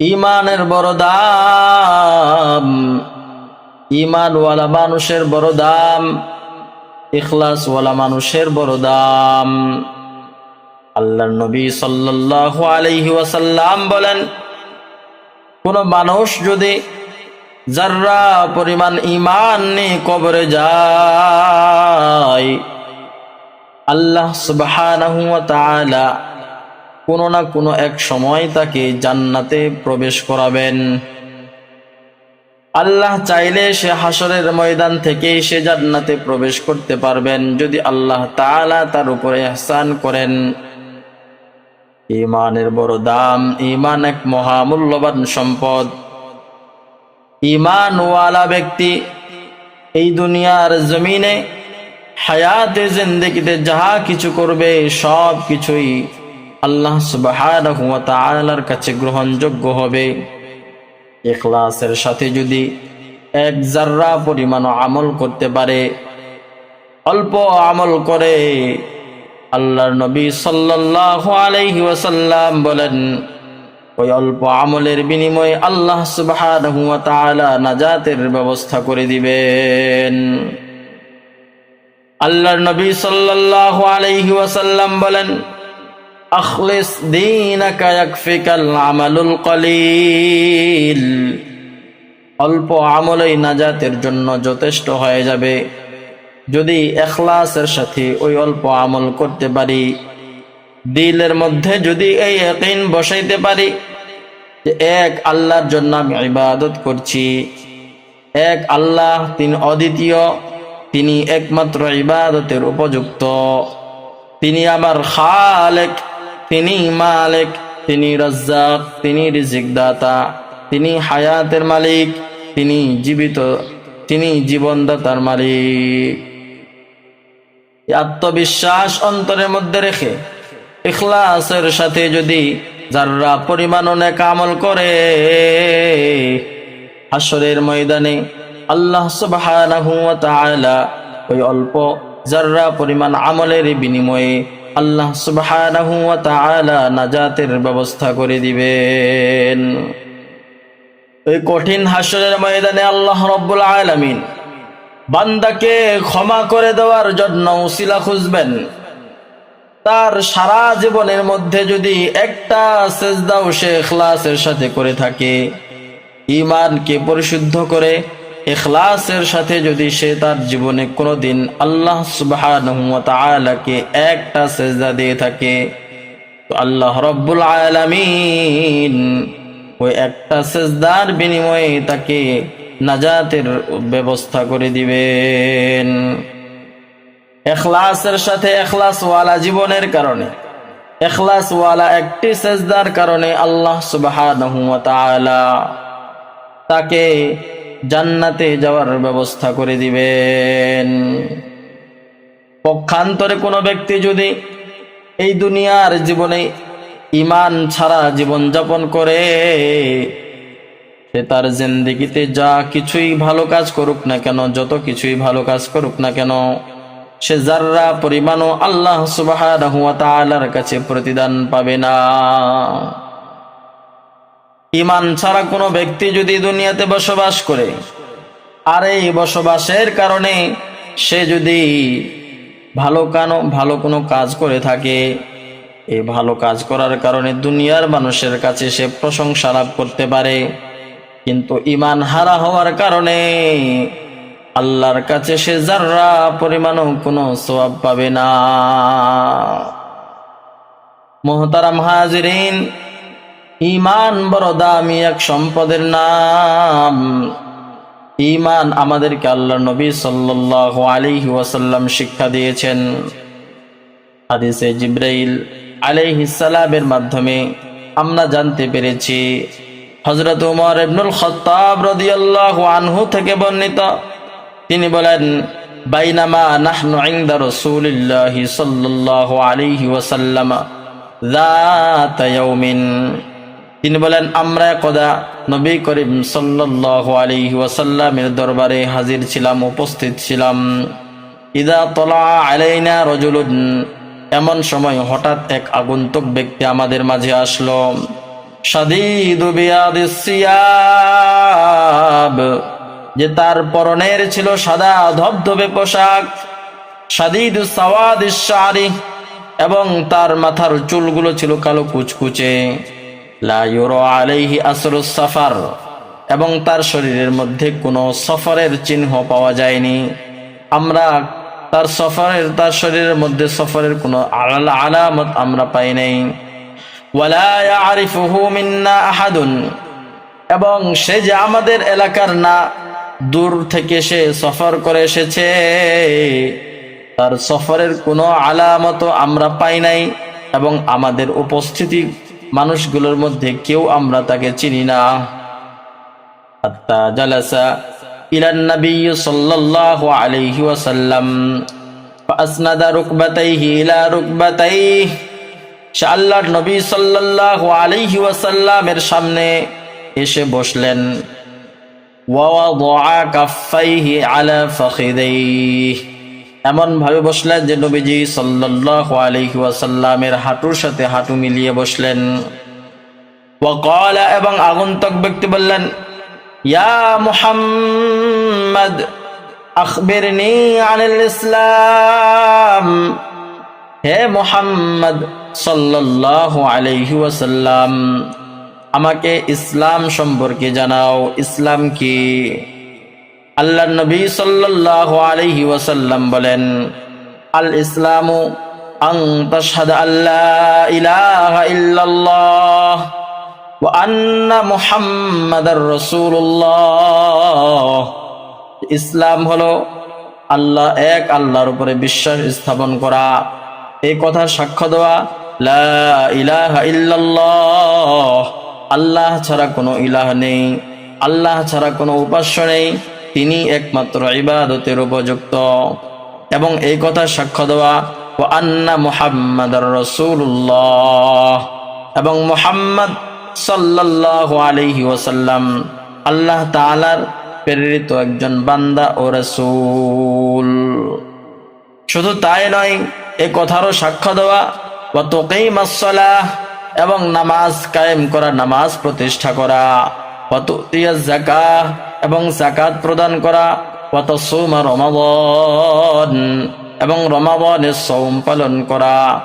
ইমানের বড় দাম ইমানওয়ালা মানুষের বড় দাম ইখলাসওয়ালা মানুষের বড় দাম আল্লাহর নবী সাল্লাল্লাহু আলাইহি ওয়াসাল্লাম বলেন, কোন মানুষ যদি যার্রা পরিমাণ ইমান নিয়ে কবরে যায়, আল্লাহ তাআলা কোনো না কোনো এক সময় তাকে জান্নাতে প্রবেশ করাবেন। আল্লাহ চাইলে সে হাসরের ময়দান থেকে সে জান্নাতে প্রবেশ করতে পারবেন, যদি আল্লাহ তাআলা তার উপরে এহসান করেন। ইমানের বড় দাম ইমান এক মহামূল্যবান সম্পদ। ইমানওয়ালা ব্যক্তি এই দুনিয়ার জমিনে, হায়াতে, জিন্দগিতে যাহা কিছু করবে সব কিছুই আল্লাহ তাআলার কাছে গ্রহণযোগ্য হবে। ইখলাসের সাথে যদি এক জাররা পরিমাণ আমল করতে পারে, অল্প আমল করে আল্লাহর নবী সাল্লাল্লাহু আলাইহি ওয়াসাল্লাম বলেন, ওই অল্প আমলের বিনিময়ে আল্লাহ তাআলা নাজাতের ব্যবস্থা করে দিবেন। আল্লাহর নবী সাল্লাল্লাহু আলাইহি ওয়াসাল্লাম বলেন আখলিস দীনাকা ইয়াকফিকাল আমালুল কলিল। অল্প আমলেই নাজাতের জন্য যথেষ্ট হয়ে যাবে। যদি এখলাসের সাথে ওই অল্প আমল করতে পারি, দিলের মধ্যে যদি এই একইন বসাইতে পারি, যে এক আল্লাহর জন্য আমি ইবাদত করছি, এক আল্লাহ, তিনি অদ্বিতীয়, তিনি একমাত্র ইবাদতের উপযুক্ত, তিনি আমার খালেক। তিনি মালিক, তিনি রজ্জাক, তিনি রিজিক দাতা তিনি হায়াতের মালিক, তিনি জীবিত, তিনি জীবনদাতার মালিক। আত্মবিশ্বাস অন্তরের মধ্যে রেখে ইখলাসের সাথে যদি যারা পরিমাণ অনেক আমল করে হাসরের ময়দানে আল্লাহ তাআলা ওই অল্প যারা পরিমাণ আমলের বিনিময়ে আল্লাহ তাআলা নাজাতের ব্যবস্থা করে দিবেন। ওই কঠিন হাসরের ময়দানে আল্লাহ রব্বুল আলামিন বান্দাকে ক্ষমা করে দেওয়ার জন্য উসিলা খুঁজবেন। তার সারা জীবনের মধ্যে যদি একটা সেজদাও সে এখলাসের সাথে করে থাকে ইমানকে পরিশুদ্ধ করে এখলাসের সাথে যদি সে তার জীবনে কোনোদিন আল্লাহ সুবহানাহু ওয়া তাআলাকে একটা সেজদা দিয়ে থাকে, তো আল্লাহ রব্বুল আলামিন ওই একটা সেজদার বিনিময়ে তাকে নাজাতের ব্যবস্থা করে দিবেন। এখলাসের সাথে এখলাসওয়ালা জীবনের কারণে এখলাসওয়ালা একটি সেজদার কারণে আল্লাহ তাআলা তাকে জান্নাতে যাওয়ার ব্যবস্থা করে দিবেন। পক্ষান্তরে কোনো ব্যক্তি যদি এই দুনিয়ার জীবনে ইমান ছাড়া জীবন যাপন করে, সে তার জিন্দিগিতে যা কিছুই ভালো কাজ করুক না কেন, যত কিছুই ভালো কাজ করুক না কেন, সে যার্রা পরিমাণও আল্লাহ তাআলার কাছে প্রতিদান পাবে না। ইমান ছাড়া কোনো ব্যক্তি যদি দুনিয়াতে বসবাস করে, আর এই বসবাসের কারণে সে যদি ভালো কানো, ভালো কোনো কাজ করে থাকে, এই ভালো কাজ করার কারণে দুনিয়ার মানুষের কাছে সে প্রশংসা লাভ করতে পারে। কিন্তু ইমান হারা হওয়ার কারণে আল্লাহর কাছে সে যার্রা পরিমাণও কোনো সোয়াব পাবে না। মোহতারাম হাজিরিন ইমান বড় দামি এক সম্পদের নাম ইমান আমাদেরকে আল্লাহ নবী সাল্লাল্লাহু আলাইহি ওয়াসাল্লাম শিক্ষা দিয়েছেন হাদিসে জিব্রাইল আলাইহিস সালামের মাধ্যমে আমরা জানতে পেরেছি হযরত ওমর ইবনুল খাত্তাব রাদিয়াল্লাহু আনহু থেকে বর্ণিত তিনি বলেন বাইনামা নাহনু ইনদা রাসূলিল্লাহি সাল্লাল্লাহু আলাইহি ওয়াসাল্লাম ذات يوم তিনি বলেন, আমরা কদা নবী করিম সাল্লাল্লাহু আলাইহি ওয়াসাল্লামের দরবারে হাজির ছিলাম, উপস্থিত ছিলাম। ইদা তলা আলাইনা রজুলুন। এমন সময় হঠাৎ এক আগন্তুক ব্যক্তি আমাদের মাঝে আসলো। যে তার পরনের ছিল সাদা ধবধবে পোশাক। এবং তার মাথার চুলগুলো ছিল কালো কুচকুচে। আলাইহি আসরুস সাফার, এবং তার শরীরের মধ্যে কোনো সফরের চিহ্ন পাওয়া যায়নি। আমরা তার সফরের, তার শরীরের মধ্যে সফরের কোনো আলা- আলামত আমরা পাই নাই। এবং সে যে আমাদের এলাকার না, দূর থেকে সে সফর করে এসেছে। তার সফরের কোনো আলামত আমরা পাই নাই, এবং আমাদের উপস্থিতি মানুষগুলোর মধ্যে কেউ আমরা তাকে চিনি না حتى جلس إلى النبي صلى الله عليه وسلم فأسند ركبتيه إلى ركبتيه সে আল্লাহর নবী সাল্লাল্লাহু আলাইহি ওয়াসাল্লামের সামনে এসে বসলেন ওয়াওয়াদা কাফাইহি আলা ফাখিদাইহি এমন ভাবে বসলেন যে নবীজি সাল্লাহ আলহি ওয়াসাল্লামের হাঁটুর সাথে হাঁটু মিলিয়ে বসলেন। ওকলা এবং আগন্তক ব্যক্তি বললেন, ইয়া আনিল ইসলাম। হে মোহাম্মদ ওয়াসাল্লাম, আমাকে ইসলাম সম্পর্কে জানাও। ইসলাম কি? আল্লাহ নবী সাল্লাল্লাহু আলাইহি ওয়াসাল্লাম বলেন, আল ইসলামু ইল্লাল্লাহ ইসলাম হলো আল্লাহ এক, আল্লাহর উপরে বিশ্বাস স্থাপন করা। এই কথা সাক্ষ্য দেওয়া, লা ইল্লাল্লাহ। আল্লাহ ছাড়া কোনো ইলাহ নেই, আল্লাহ ছাড়া কোনো উপাস্য নেই। তিনি একমাত্র ইবাদতের উপযুক্ত। এবং এই কথা সাক্ষ্য দেওয়া ও আন্না মুহাম্মাদার রসুল্লাহ এবং মুহাম্মদ সাল্লাল্লাহু আলাইহি ওসাল্লাম আল্লাহ তালার প্রেরিত একজন বান্দা ও রসুল। শুধু তাই নয়, এ কথারও সাক্ষ্য দেওয়া ও তোকেইমাসলাহ এবং নামাজ কায়েম করা, নামাজ প্রতিষ্ঠা করা। জাকা এবং জাকাত প্রদান করা কত সোমা এবং রমাবনের সৌম পালন করা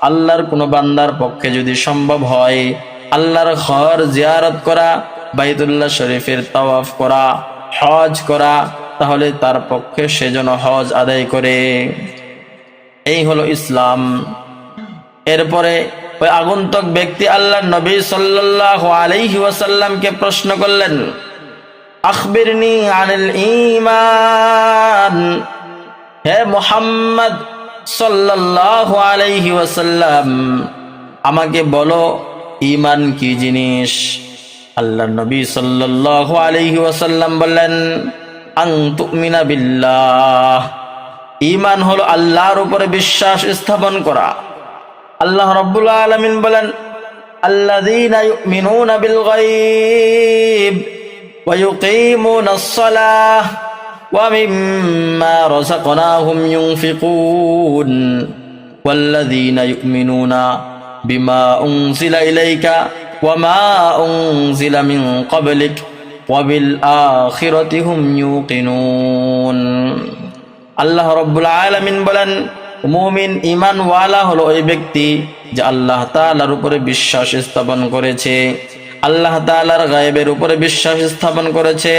আল্লাহর কোনো বান্দার পক্ষে যদি সম্ভব হয়, আল্লাহর ঘর জিয়ারত করা, বাইতুল্লাহ শরীফের তাওয়াফ করা, হজ করা, তাহলে তার পক্ষে সে যেন হজ আদায় করে। এই হলো ইসলাম। এরপরে ওই আগন্তুক ব্যক্তি আল্লাহ নবী সাল্লাল্লাহু আলাইহি ওয়াসাল্লামকে প্রশ্ন করলেন আনিল ঈমান? হে মোহাম্মদ আমাকে বলো ইমান কি জিনিস? আল্লাহ নবী সাল্লাল্লাহু আলাইহি ওয়াসাল্লাম বললেন আং তুমিনা বিল্লাহ। ইমান হলো আল্লাহর উপরে বিশ্বাস স্থাপন করা। আল্লাহ রাব্বুল আলামিন বলেন আল্লাযীনা ইউমিনুনা বিল গায়ব ওয়া ইউকিমুনাস সালাহ ওয়া মিম্মা রাযাকনাহুম ইউনফিকুন والذين يؤمنون بما أنزل إليك وما أنزل من قبلك وبالآخرة هم يوقنون আল্লাহ রব্বুল আলমিন বলেন মুমিন ইমান ওয়ালা হলো ওই ব্যক্তি যে আল্লাহ তাআলার উপরে বিশ্বাস স্থাপন করেছে আল্লাহ তাআলার গায়েবের উপরে বিশ্বাস স্থাপন করেছে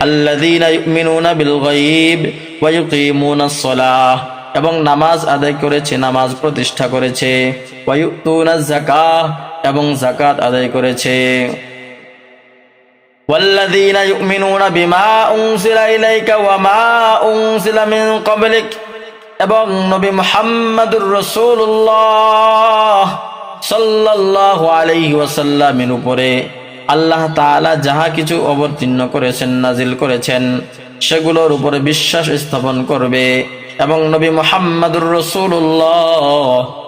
আল্লাযীনা ইউমিনুনা বিল গায়ব ওয়া ইউকিমুনাস সালাহ এবং নামাজ আদায় করেছে নামাজ প্রতিষ্ঠা করেছে ওয়া ইউতুনাজ যাকাহ এবং যাকাত আদায় করেছে والذين يؤمنون بما أنزل إليك وما أنزل من قبلك এবং নবী মুহাম্মদুর রসুল্লাহ সাল্লাল্লাহু আলাইহি ওয়াসাল্লামের উপরে আল্লাহ তাআলা যাহা কিছু অবতীর্ণ করেছেন নাজিল করেছেন, সেগুলোর উপরে বিশ্বাস স্থাপন করবে এবং নবী মুহাম্মদুর রাসূলুল্লাহ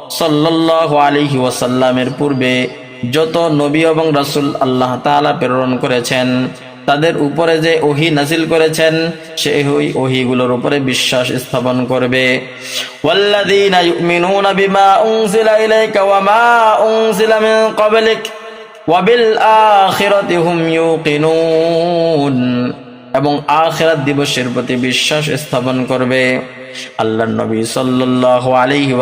সাল্লাল্লাহু আলাইহি ওয়াসাল্লামের পূর্বে যত নবী এবং রাসূল আল্লাহ তাআলা প্রেরণ করেছেন তাদের উপরে যে ওহি নাজিল করেছেন, সেই ওই ওহিগুলোর উপরে বিশ্বাস স্থাপন করবে। এবং আখেরাত দিবসের প্রতি বিশ্বাস স্থাপন করবে। আল্লাহ নবী সাল্লাল্লাহু আলাইহি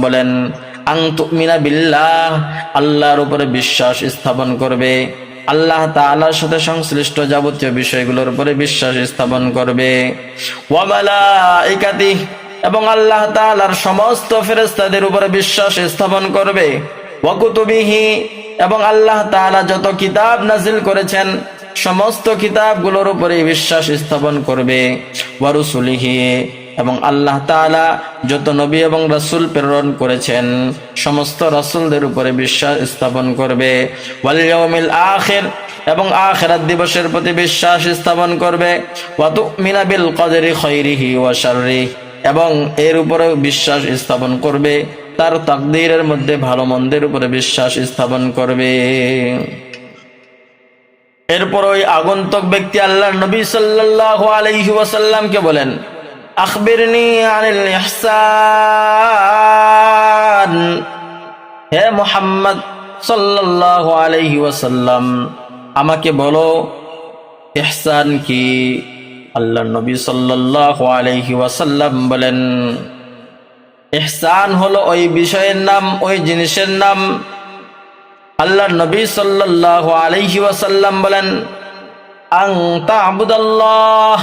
বলেন আং তুমিনা বিল্লাহ, আল্লাহর উপরে বিশ্বাস স্থাপন করবে। আল্লাহ তাআলার সাথে সংশ্লিষ্ট যাবতীয় বিষয়গুলোর উপরে বিশ্বাস স্থাপন করবে। এবং আল্লাহ তাআলার সমস্ত ফেরেশতাদের উপরে বিশ্বাস স্থাপন করবে। ওয়া কুতুবিহি, এবং আল্লাহ তাআলা যত কিতাব নাজিল করেছেন, সমস্ত কিতাবগুলোর উপরে বিশ্বাস স্থাপন করবে। ওয়ারুসুলিহি এবং আল্লাহ তাআলা যত নবী এবং রাসূল প্রেরণ করেছেন, সমস্ত রাসূলদের উপরে বিশ্বাস স্থাপন করবে। ইয়াউমিল এবং আখিরাত দিবসের প্রতি বিশ্বাস স্থাপন করবে। ওয়া তুমিনা বিল কদরি খাইরিহি ওয়া শাররিহি এবং এর উপরে বিশ্বাস স্থাপন করবে। তার তাকদীরের মধ্যে ভালো মন্দের উপরে বিশ্বাস স্থাপন করবে। এরপর ওই আগন্তক ব্যক্তি আল্লাহ নবী সাল্লাল্লাহু আলাইহি ওয়াসাল্লামকে বলেন আখবিরনি আনিল ইহসান। হে মুহাম্মদ সাল্লাল্লাহু আলাইহি ওয়াসাল্লাম, আমাকে বলো, ইহসান কি? আল্লাহ নবী সাল্লাল্লাহু আলাইহি ওয়াসাল্লাম বলেন, ইহসান হলো ওই বিষয়ের নাম, ওই জিনিসের নাম। আল্লাহ নবী সাল্লাল্লাহু আলাইহি ওয়াসাল্লাম বলেন আং তা'বুদাল্লাহ।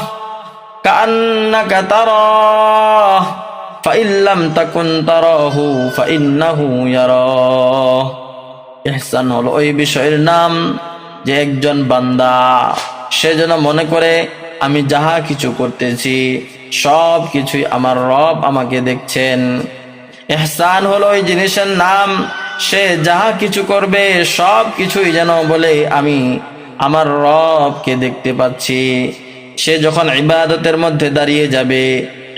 কান্নাকা তারাহ ফাইন লাম তাকুন তারাহু, ফাইন্নাহু ইয়ারাহ। ইহসান হলো ওই বিষয়ের নাম যে একজন বান্দা, সে যেন মনে করে, আমি যাহা কিছু করতেছি, সব কিছুই আমার রব আমাকে দেখছেন। এহসান হলো ওই জিনিসের নাম, সে যাহা কিছু করবে, সব কিছুই যেন বলে, আমি আমার রবকে দেখতে পাচ্ছি। সে যখন ইবাদতের মধ্যে দাঁড়িয়ে যাবে,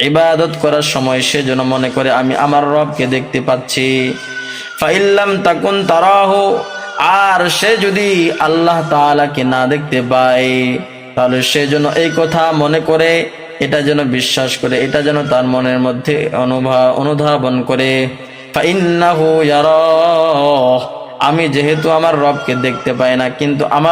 ইবাদত করার সময় সে যেন মনে করে, আমি আমার রবকে দেখতে পাচ্ছি। ফাইল্লাম তাকুন তারাহ, আর সে যদি আল্লাহ তাআলাকে না দেখতে পায়, তাহলে সে যেন এই কথা মনে করে, এটা যেন বিশ্বাস করে, এটা যেন তার মনের মধ্যে অনুভব অনুধাবন করে। আমি যেহেতু আমার রবকে দেখতে পাই না, কিন্তু আমার